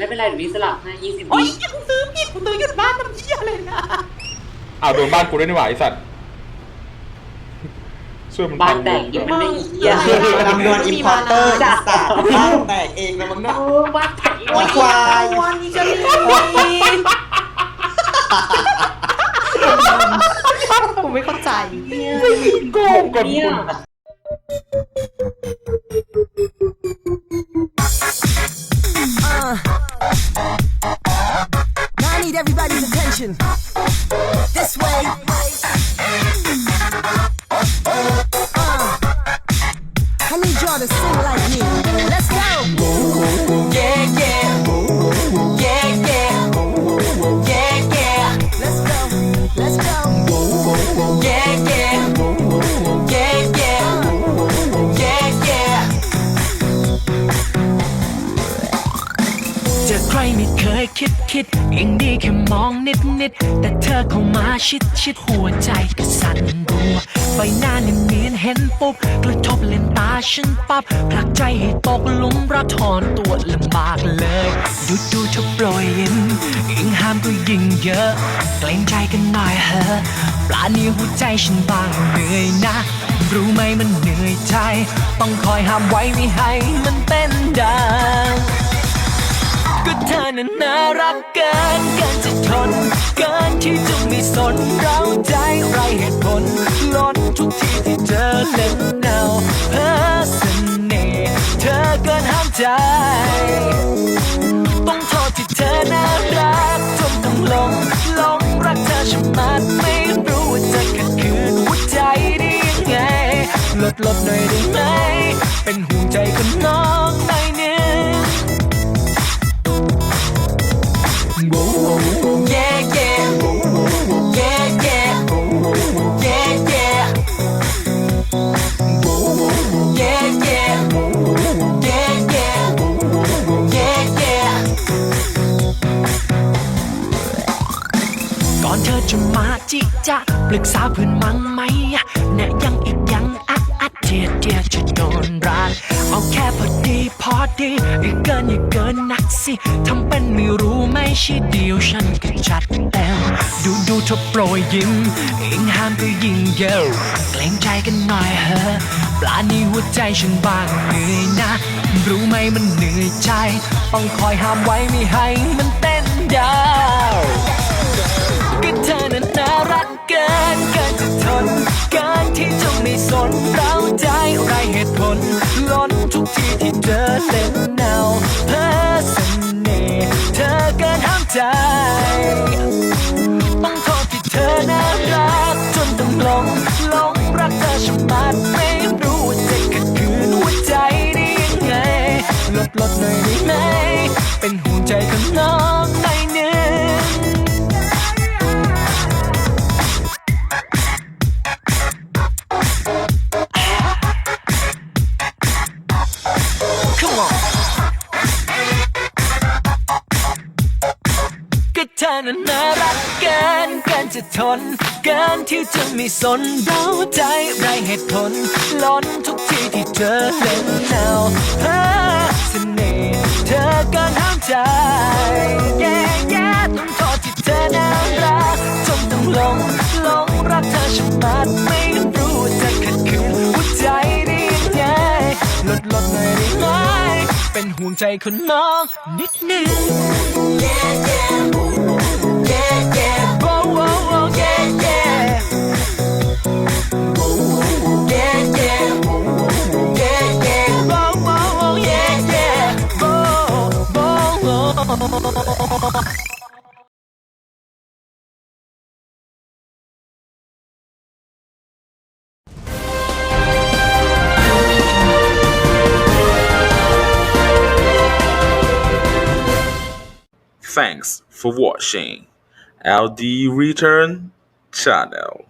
ไม่เป็นไรเดี๋ยวนี้สลับให้ยี่สิบโอ้ยอย่ากูซื้อผิดกูซื้อหยุดบ้านทำเหี้ยเลยนะอ้าวโดนบ้านกูด้วยนี่หว่าไอสัตว์ช่วยมันบ้านพังแตกยิ่งมันไม่เหี้ยจำนวนอิมพอร์เตอร์อีสัตว์บ้านแตกเองนะมึงนะเออบ้านแตกโอ้ยควาย วันนี้จะมีผมไม่เข้าใจ โกงก่อนเนี่ย Now attention. This way. Uh, I need y'all to sing like me. Let's go. Yeah, yeah. Yeah, yeah. Yeah, yeah. Let's go. Let's go. Yeah. เจอใครไม่เคยคิดคิดยังดีแค่มองนิดนิดแต่เธอเข้ามาชิดชิดหัวใจก็สั่นรัวใบหน้าเนียนเนียนเห็นปุ๊บกระทบเลนตาฉันปั๊บผลักใจให้ตกหลุมรักถอนตัวลำบากเลย ดูดูเธอโปรยยิ้มยิ่งห้ามก็ยิ่งเยอะเกรงใจกันหน่อยเหอะปลานี้หัวใจฉันบางเหนื่อยนะ รู้ไหมมันเหนื่อยใจ ต้องคอยห้ามไว้ไม่ให้มันเต้นดัง ก็เธอนั้นน่ารักเกินเกินจะทนเกินที่จะมีสนเราใจไรเหตุผลล้นทุกทีที่เธอเล่นเนาเพ้อเสน่ห์เธอเกินห้ามใจ ต้องโทษที่เธอน่ารักจนต้องหลงหลงรักเธอชะมัดไม่รู้ว่าจะขัดขืนหัวใจได้ยังไงลดลดหน่อยได้ไหม ธอจะมาจิจะปรึกษาเพื่อนมั้งไหมแน่ยังอีกยังอัดอัดเดียดเดียจะโดนรักเอาแค่พอดีพอดีอย่าเกินอย่าเกินนักสิทำเป็นไม่รู้ไม่ใช่เดียวฉันก็จัดเต็มดูดูเธอโปรยยิ้มยิงห้ามก็ยิ่งเยอะเกรงใจกันหน่อยเหอะปลานี้หัวใจฉันบางเหนื่อยนะ รู้ไหมมันเหนื่อยใจ ต้องคอยห้ามไว้ไม่ให้มัน ใจ ต้องโทษที่เธอน่ารักจนต้องหลงหลงรักเธอชะมัดไม่รู้ว่าจะขัดขืนหัวใจได้ยังไง ลดลดหน่อยได้ไหม เป็นห่วงใจของน้องหน่อยหนึง Come on นั้นน่ารักเกินเกินจะทน เกินที่จะไม่สนเราใจไรเหตุผล ล้นทุกทีที่เธอเล่นเนาเพ้อเสน่ห์เธอกินห้ามใจแย่แย่ต้องโทษที่เธอน่ารักจนต้องหลงหลงรักเธอชะมัดไม่รู้จะขัดขืนหัวใจได้ยังไงลดลดหน่อยได้ไหมเป็นห่วงใจคนน้องนิดหนึ่ง yeah. Yeah, Thanks for watching LD Return channel.